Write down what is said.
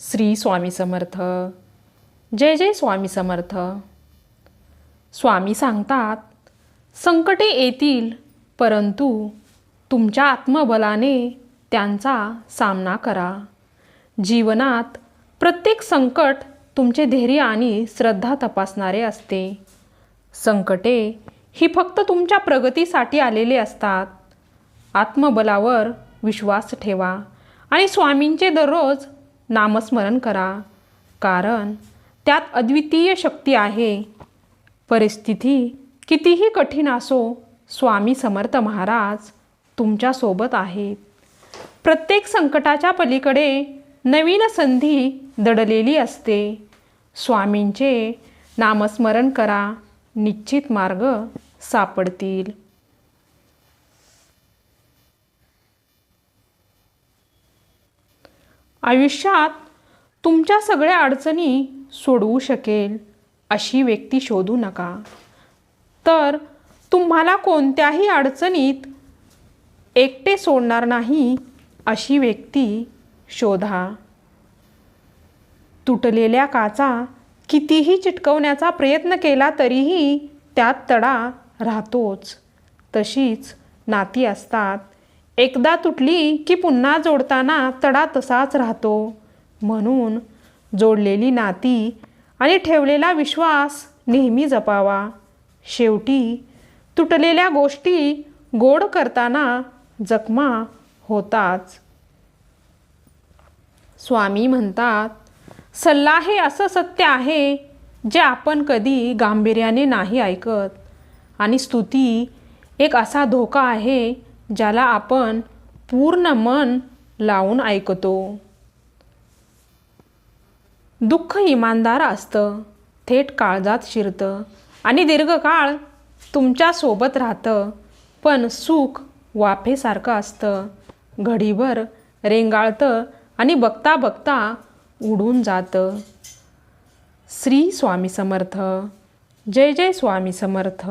श्री स्वामी समर्थ. जय जय स्वामी समर्थ. स्वामी सांगतात संकटे येतील परंतु तुमच्या आत्मबलाने त्यांचा सामना करा. जीवनात प्रत्येक संकट तुमचे धैर्य आणि श्रद्धा तपासणारे असते. संकटे ही फक्त तुमच्या प्रगतीसाठी आलेली असतात. आत्मबलावर विश्वास ठेवा आणि स्वामींचे दररोज नामस्मरण करा. कारण त्यात अद्वितीय शक्ती आहे. परिस्थिती कितीही कठीण असो स्वामी समर्थ महाराज तुमच्यासोबत आहेत. प्रत्येक संकटाच्या पलीकडे नवीन संधी दडलेली असते. स्वामींचे नामस्मरण करा. निश्चित मार्ग सापडतील. आयुष्यात तुमच्या सगळ्या अडचणी सोडवू शकेल अशी व्यक्ती शोधू नका. तर तुम्हाला कोणत्याही अडचणीत एकटे सोडणार नाही अशी व्यक्ती शोधा. तुटलेल्या काचा कितीही चिटकवण्याचा प्रयत्न केला तरीही त्यात तडा राहतोच. तशीच नाती असतात. एकदा तुटली की पुन्हा जोडताना तडा तसाच राहतो. म्हणून जोडलेली नाती आणि ठेवलेला विश्वास नेहमी जपावा. शेवटी तुटलेल्या गोष्टी गोड करताना जखमा होताच. स्वामी म्हणतात सल्ला हे असं सत्य आहे जे आपण कधी गांभीर्याने नाही ऐकत. आणि स्तुती एक असा धोका आहे ज्याला आपण पूर्ण मन लावून ऐकतो. दुःख इमानदार असतं थेट काळजात शिरतं आणि दीर्घकाळ तुमच्यासोबत राहतं. पण सुख वाफेसारखं असतं. घडीभर रेंगाळतं आणि बघता बघता उडून जातं. श्री स्वामी समर्थ. जय जय स्वामी समर्थ.